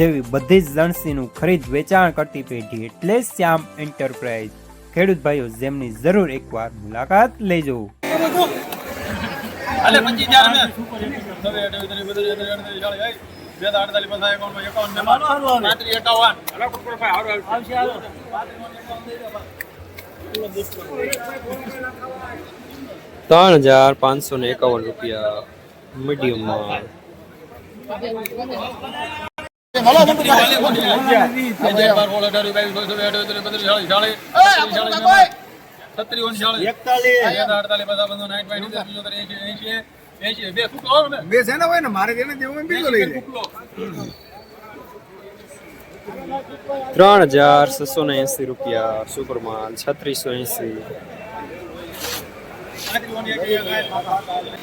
જેવી બધી જ લણસીનું ખરીદ વેચાણ કરતી પેઢી એટલે શ્યામ એન્ટરપ્રાઇઝ. ખેડૂત ભાઈઓ જેમની જરૂર એકવાર મુલાકાત લેજો. ત્રણ હજાર પાંચસો ને એકાવન રૂપિયા મીડિયમ બે તો અડતાલીસ, પચાસ, પંચાવન, સાઠ, પાંઠ, સિત્તેર, પંચોતેર, એંશી, એંશી, એંશી. બે ફૂટલો આવે ને? બે છે ને હોય ને મારે જેને દેવું હોય ને બીજો લઈ લે ફૂટલો. ત્રણ હજાર છસો ને એસી રૂપિયા સુપર માલ છત્રીસો એસી પાંત્રીસ, ઓગણએંશી, એકાવન.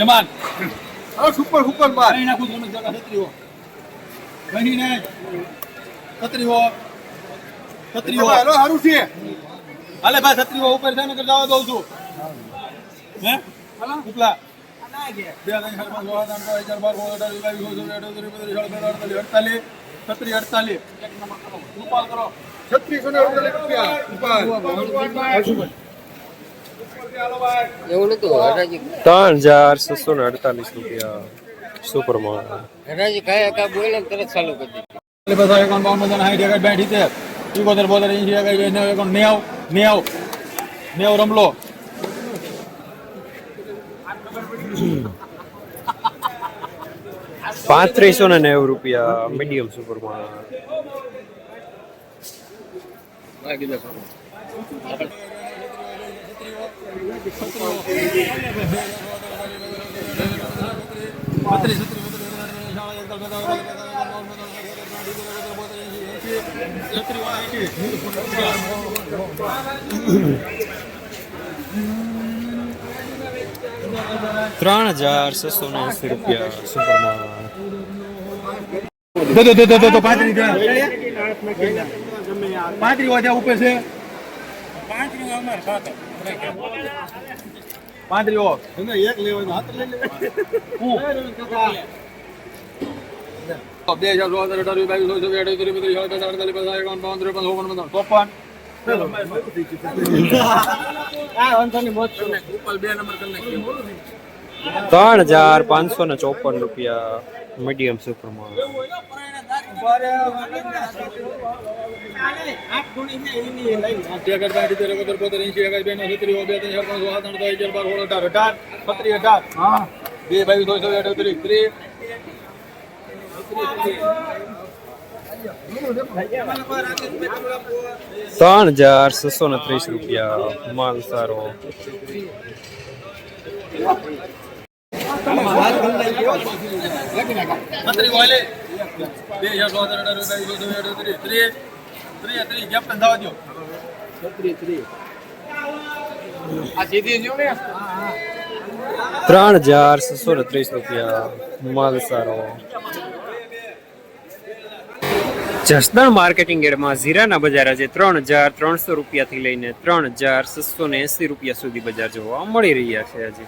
જમાન હવે સુપર સુપર માર અહીં નાખું છું, જગા છત્રીઓ. બનીને છત્રીઓ. છત્રીઓ. હાલો સારું છે. હાલે ભાઈ છત્રીઓ ઉપર છે ને કે જવા દઉં છું. હે? હાલો ઉપલા એવું નતું ત્રણ હજાર છસો ને અડતાલીસ રૂપિયા. સુપર માલ હરાજી કાયા કા બોલે ને તરત ચાલુ કરી દીધી. એટલે બધા એકાવન બાવન પંચાવન સાઠ એકાવન બાઠ સિત્તેર એકોતેર બોતેર એંશી એકાવન નેવું એકાવન નેવ નેવ નેવ રમલો. પાંત્રીસો ને નેવું રૂપિયા મીડિયમ સુપર માલ છત્રીસ ત્રણ હજાર છસો ને એસી રૂપિયા સુપર માલ દો દો દો દો દો દો. પાંત્રીસ દે પાંત્રીસ વાગ્યા ઉપર છે પાંત્રીસ ઓ એક લેવાનો હાથ લઈ લે બે હજાર અઢાર અઢાર બાવીસ ચોવીસ ચોવીસ અઠ્યાવીસ ત્રીસ બત્રીસ ચાલીસ અડતાલીસ પચાસ એકાવન બાવન ત્રેપન ચોપન. ચોપન બે ત્રણ હજાર પાંચસો ને ચોપન રૂપિયા મીડિયમ સુપર માલ અગિયાર બાર સિત્તેર એકોતેર બોતેર એંશી એકાવન બેનો છત્રીસ બે ત્રણ ચાર પાંચ છ સાત આઠ નવ અગિયાર બાર સોળ અઢાર અઢાર છત્રીસ અઢાર હા બે બાવીસ ચોવીસ ચોવીસ અઠ્યાવીસ ત્રીસ ત્રણ હજાર છસો ને ત્રીસ રૂપિયા માલ સારો ત્રણ હજાર છસો ને ત્રીસ રૂપિયા. માલ સારો. જસદણ માર્કેટિંગ એડમાં જીરાના બજાર આજે ત્રણ હજાર ત્રણસો રૂપિયાથી લઈને ત્રણ હજાર છસો ને એંસી રૂપિયા સુધી બજાર જોવા મળી રહ્યા છે આજે.